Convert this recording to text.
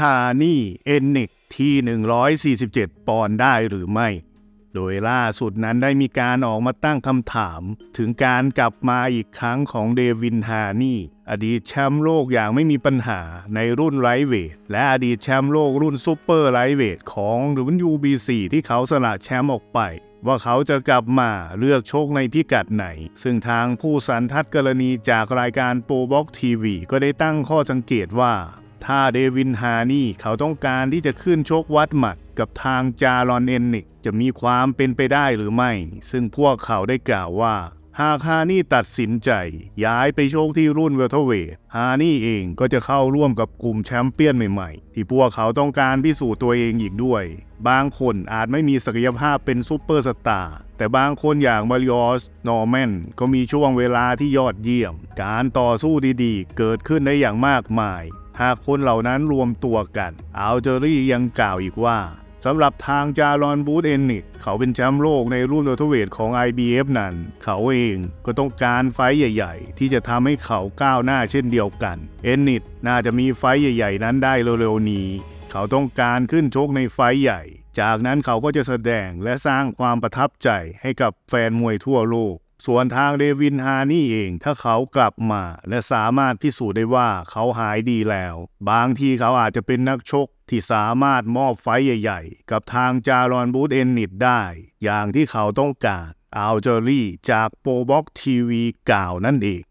ฮานี่เอนนิกที่ 147 ปอนด์ได้หรือไม่ โดยล่าสุดนั้นได้มีการออกมาตั้งคำถาม ถึงการกลับมาอีกครั้งของเดวินฮานี่ อดีตแชมป์โลกอย่างไม่มีปัญหาในรุ่นไลท์เวท และอดีตแชมป์โลกรุ่นซูเปอร์ไลท์เวทของ WBC ที่เขาสละแชมป์ออกไปว่าเขาจะกลับมาเลือกโชคในพิกัดไหน ซึ่งทางผู้สันทัดกรณีจากรายการโปรบ็อกทีวีก็ได้ตั้งข้อสังเกตว่า ถ้าเดวินฮานี่เขาต้องการที่จะขึ้นชกวัดหมัดกับทางจารอนเอนนิกจะมีความเป็นไปได้หรือไม่ ซึ่งพวกเขาได้กล่าวว่า หากฮานี่ตัดสินใจ ย้ายไปโชคที่รุ่นเวลเทเวทฮานี่เองก็จะเข้าร่วมกับกลุ่มแชมป์เปี้ยนใหม่ๆ ที่พวกเขาต้องการพิสูจน์ตัวเองอีกด้วย บางคนอาจไม่มีศักยภาพเป็นซูเปอร์สตาร์แต่บางคนอย่างมาริออส นอร์แมน ก็มีช่วงเวลาที่ยอดเยี่ยม การต่อสู้ดีๆ เกิดขึ้นได้อย่างมากมาย หากคนเหล่านั้นรวมตัวกันอัลเจอรี่ยังกล่าวอีกว่าสำหรับทางจารอนบูธเอนนิกเขาเป็นแชมป์โลกในรุ่นเวลเทอร์เวทของ IBF นั้น เขาเองก็ต้องการไฟใหญ่ ๆ ที่จะทำให้เขาก้าวหน้าเช่นเดียวกัน เอนนิตน่าจะมีไฟใหญ่ ๆ นั้นได้เร็วๆนี้ เขาต้องการขึ้นชกในไฟใหญ่ จากนั้นเขาก็จะแสดงและสร้างความประทับใจให้กับแฟนมวยทั่วโลก ส่วนทางเดวินฮานี่เองถ้าเขากลับมา และสามารถพิสูจน์ได้ว่าเขาหายดีแล้ว บางทีเขาอาจจะเป็นนักชกที่สามารถมอบไฟใหญ่ ๆ กับทางจารอนบูธเอนนิดได้ อย่างที่เขาต้องการอัลเจอรี่จากโปรบ็อกทีวีกล่าวนั่นเอง